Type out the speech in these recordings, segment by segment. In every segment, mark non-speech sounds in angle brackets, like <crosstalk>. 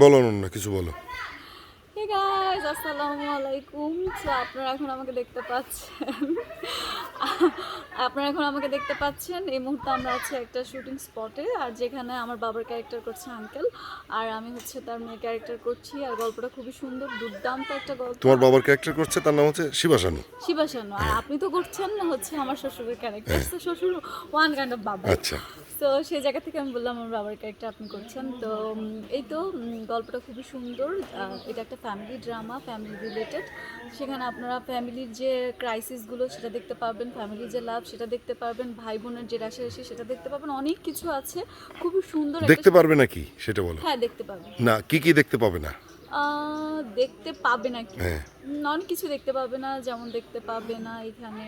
বলো না কিছু বলো। হে গাইস আসসালামু আলাইকুম। তো আপনারা এখন আমাকে দেখতে পাচ্ছেন। আপনারা এখন আমাকে দেখতে পাচ্ছেন এই মুহূর্তে আমরা আছি একটা শুটিং স্পটে আর যেখানে আমার বাবার ক্যারেক্টার করছে আঙ্কেল আর আমি হচ্ছে তার মেয়ে ক্যারেক্টার করছি আর গল্পটা খুবই সুন্দর দুর্দান্ত একটা গল্প। তোমার বাবার ক্যারেক্টার করছে তার নাম হচ্ছে শিবাসানু শিবাসানু আর আপনি তো করছেন না হচ্ছে আমার শ্বশুরের ক্যারেক্টার তো শ্বশুর ওয়ান কাইন্ড অফ বাবা। আচ্ছা। তো সেই জায়গা থেকে আমি বললাম আমার বাবার ক্যারেক্টার আপনি করছেন। তো এই তো গল্পটা খুবই সুন্দর এটা একটা ফ্যামিলি ড্রামা ফ্যামিলি রিলেটেড সেখানে আপনারা ফ্যামিলির যে ক্রাইসিসগুলো সেটা দেখতে পারবেন ফ্যামিলির যে লাভ সেটা দেখতে পারবেন ভাই বোনের যে রাশারাশি সেটা দেখতে পাবেন অনেক কিছু আছে। খুবই সুন্দর দেখতে পারবে নাকি সেটা বলো? হ্যাঁ দেখতে পাবেন না কি কি দেখতে পাবে না? দেখতে পাবে নাকি? হ্যাঁ। উম, অনেক কিছু দেখতে পাবে না যেমন দেখতে পাবে না এখানে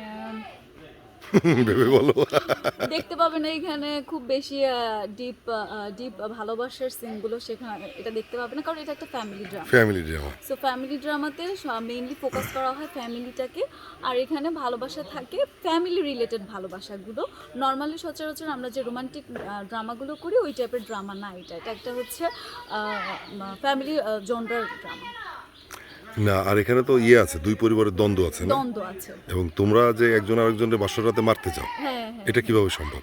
<laughs> ভেবে বলো। দেখতে পাবেন না এখানে খুব বেশি ডিপ ডিপ ভালোবাসার সিনগুলো সেখানে এটা দেখতে পাবে না কারণ এটা একটা family drama family drama so family ড্রামাতে mainly focus করা হয় ফ্যামিলিটাকে আর এখানে ভালোবাসা থাকে ফ্যামিলি রিলেটেড ভালোবাসাগুলো। নর্মালি সচরাচর আমরা যে রোমান্টিক ড্রামাগুলো করি ওই টাইপের ড্রামা না এটা। এটা একটা হচ্ছে ফ্যামিলি জনরার ড্রামা না আর এখানে তো ইয়ে আছে দুই পরিবারের দ্বন্দ্ব আছে না? দ্বন্দ্ব আছে। এবং তোমরা যে একজন আরেকজনের বাসর রাতে মারতে চাও হ্যাঁ হ্যাঁ। এটা কীভাবে সম্ভব?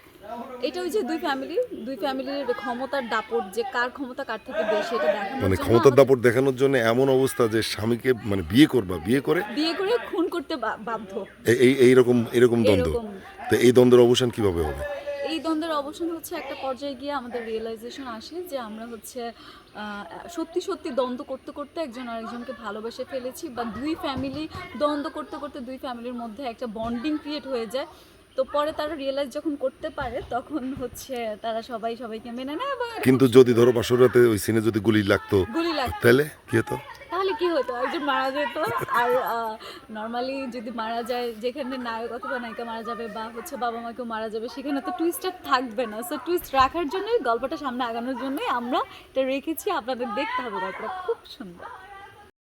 এটা ওই যে দুই ফ্যামিলি দুই ফ্যামিলির ক্ষমতার দাপট যে কার ক্ষমতা কার থেকে বেশি এটা দেখানোর মানে ক্ষমতার দাপট দেখানোর জন্য এমন অবস্থা যে স্বামীকে মানে বিয়ে করবা বিয়ে করে বিয়ে করে খুন করতে বা- বাধ্য। এই- এই এইরকম এরকম দ্বন্দ্ব। এরকম। তো এই দ্বন্দ্বের অবসান কীভাবে হবে? এই দ্বন্দ্বের অবসান হচ্ছে একটা পর্যায়ে গিয়ে আমাদের রিয়েলাইজেশন আসে যে আমরা হচ্ছে সত্যি সত্যি দ্বন্দ্ব করতে করতে একজন আরেকজনকে ভালোবেসে ফেলেছি বা দুই ফ্যামিলি দ্বন্দ্ব করতে করতে দুই ফ্যামিলির মধ্যে একটা বন্ডিং ক্রিয়েট হয়ে যায়। তো পরে তারা রিয়েলাইজ যখন করতে পারে তখন হচ্ছে তারা সবাই সবাইকে মেনে নেয় কিন্তু যদি ধরো বাসর রাতে ওই সিনে যদি গুলি লাগতো গুলি লাগতো। তাহলে কি হতো? কি হতো? একজন মারা যেত আর নর্মালি যদি মারা যায়, যেখানে নায়ক অথবা নায়িকা মারা যাবে বা হচ্ছে বাবা মা মাকেও মারা যাবে, সেখানে তো টুইস্টার থাকবে না। সো টুইস্ট রাখার জন্যই, গল্পটা সামনে আগানোর জন্যই আমরা এটা রেখেছি। আপনাদের দেখতে হবে গল্পটা। খুব সুন্দর।